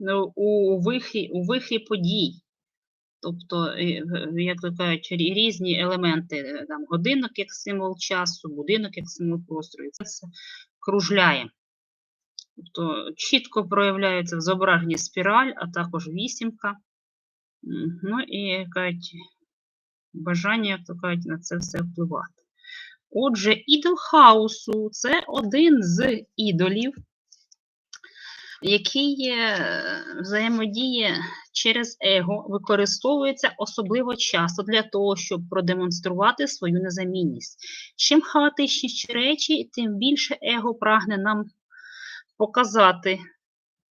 ну, у вихі, у вихі подій. Тобто, е, як то кажуть, різні елементи, е, там, годинник як символ часу, будинок як символ простору, це все кружляє. Тобто чітко проявляється в зображенні спіраль, а також вісімка. Ну і кажуть, бажання, як то кажуть, на це все впливати. Отже, ідол хаосу це один з ідолів, який е, взаємодіє через его, використовується особливо часто для того, щоб продемонструвати свою незамінність. Чим хаотичніші речі, тим більше его прагне нам показати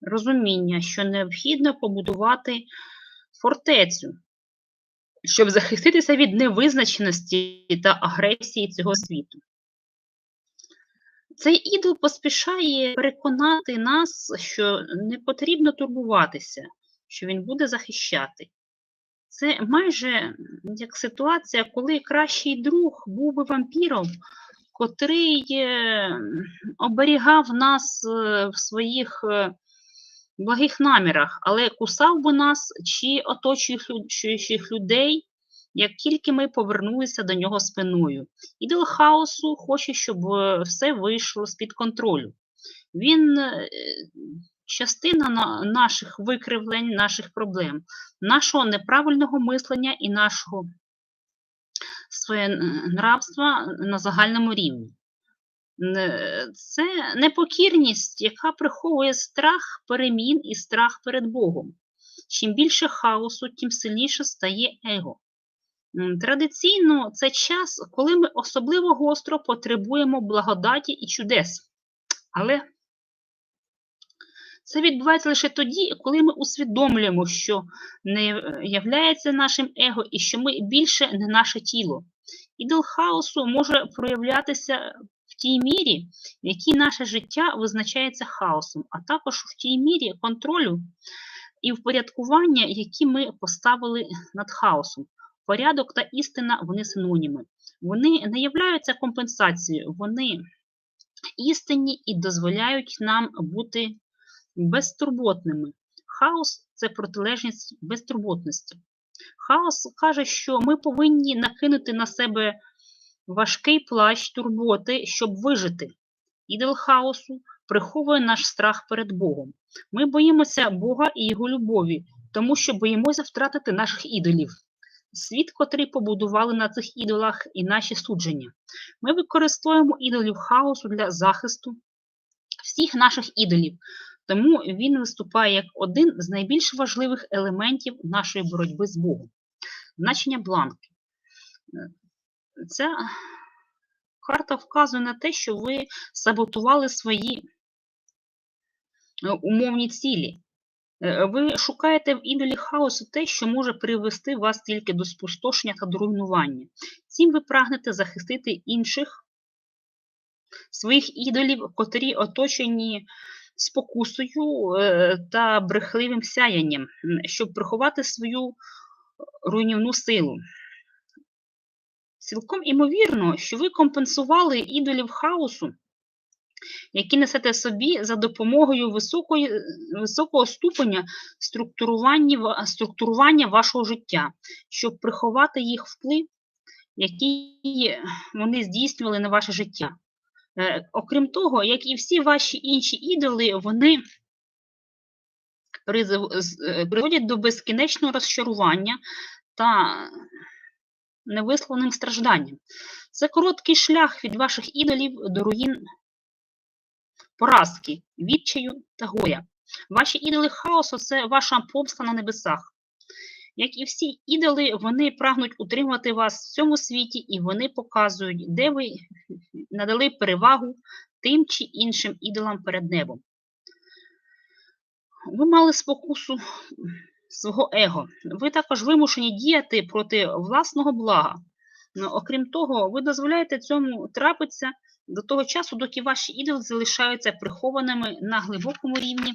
розуміння, що необхідно побудувати фортецю, щоб захиститися від невизначеності та агресії цього світу. Цей ідол поспішає переконати нас, що не потрібно турбуватися, що він буде захищати. Це майже як ситуація, коли кращий друг був би вампіром, котрий е, оберігав нас е, в своїх е, благих намірах, але кусав би нас чи оточуючих людей, як тільки ми повернулися до нього спиною. Ідол хаосу хоче, щоб е, все вийшло з-під контролю. Він е, частина наших викривлень, наших проблем, нашого неправильного мислення і нашого нравства на загальному рівні. Це непокірність, яка приховує страх перемін і страх перед Богом. Чим більше хаосу, тим сильніше стає его. Традиційно це час, коли ми особливо гостро потребуємо благодаті і чудес. Але це відбувається лише тоді, коли ми усвідомлюємо, що не являється нашим его і що ми більше не наше тіло. Ідол хаосу може проявлятися в тій мірі, в якій наше життя визначається хаосом, а також в тій мірі контролю і впорядкування, які ми поставили над хаосом. Порядок та істина вони синоніми. Вони не являються компенсацією, вони істинні і дозволяють нам бути безтурботними. Хаос це протилежність безтурботності. Хаос каже, що ми повинні накинути на себе важкий плащ турботи, щоб вижити. Ідол хаосу приховує наш страх перед Богом. Ми боїмося Бога і Його любові, тому що боїмося втратити наших ідолів. Світ, котрий побудували на цих ідолах, і наші судження. Ми використовуємо ідолів хаосу для захисту всіх наших ідолів, тому він виступає як один з найбільш важливих елементів нашої боротьби з Богом. Значення бланки. Ця карта вказує на те, що ви саботували свої умовні цілі. Е, Ви шукаєте в ідолі хаосу те, що може привести вас тільки до спустошення та до руйнування. Цим ви прагнете захистити інших своїх ідолів, котрі оточені спокусою е, та брехливим сяянням, щоб приховати свою руйнівну силу. Цілком імовірно, що ви компенсували ідолів хаосу, які несете собі за допомогою високої, високого ступеня структурування, структурування вашого життя, щоб приховати їх вплив, який вони здійснювали на ваше життя. Е, Окрім того, як і всі ваші інші ідоли, вони е, приводять до безкінечного розчарування та невисловленим стражданням. Це короткий шлях від ваших ідолів до руїн поразки, відчаю та горя. Ваші ідоли хаосу це ваша помста на небесах. Як і всі ідоли, вони прагнуть утримати вас в цьому світі, і вони показують, де ви надали перевагу тим чи іншим ідолам перед небом. Ви мали спокусу свого его. Ви також вимушені діяти проти власного блага. Ну, окрім того, ви дозволяєте цьому трапитися до того часу, доки ваші ідоли залишаються прихованими на глибокому рівні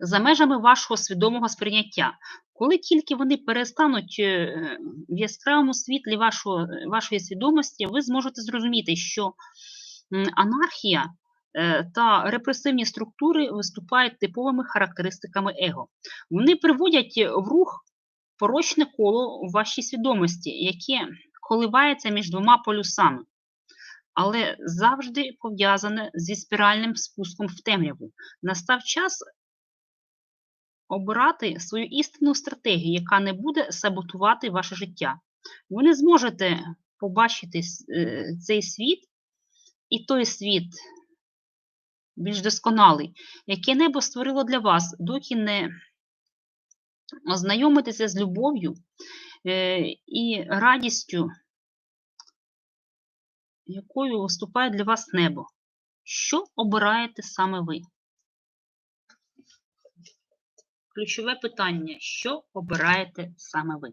за межами вашого свідомого сприйняття. Коли тільки вони перестануть е, в яскравому світлі вашого, вашої свідомості, ви зможете зрозуміти, що анархія е, та репресивні структури виступають типовими характеристиками его. Вони приводять в рух порочне коло у вашій свідомості, яке коливається між двома полюсами, але завжди пов'язане зі спіральним спуском в темряву. Настав час обирати свою істинну стратегію, яка не буде саботувати ваше життя. Ви не зможете побачити е, цей світ і той світ більш досконалий, який небо створило для вас, доки не ознайомитеся з любов'ю е, і радістю, якою виступає для вас небо. Що обираєте саме ви? Ключове питання: що обираєте саме ви?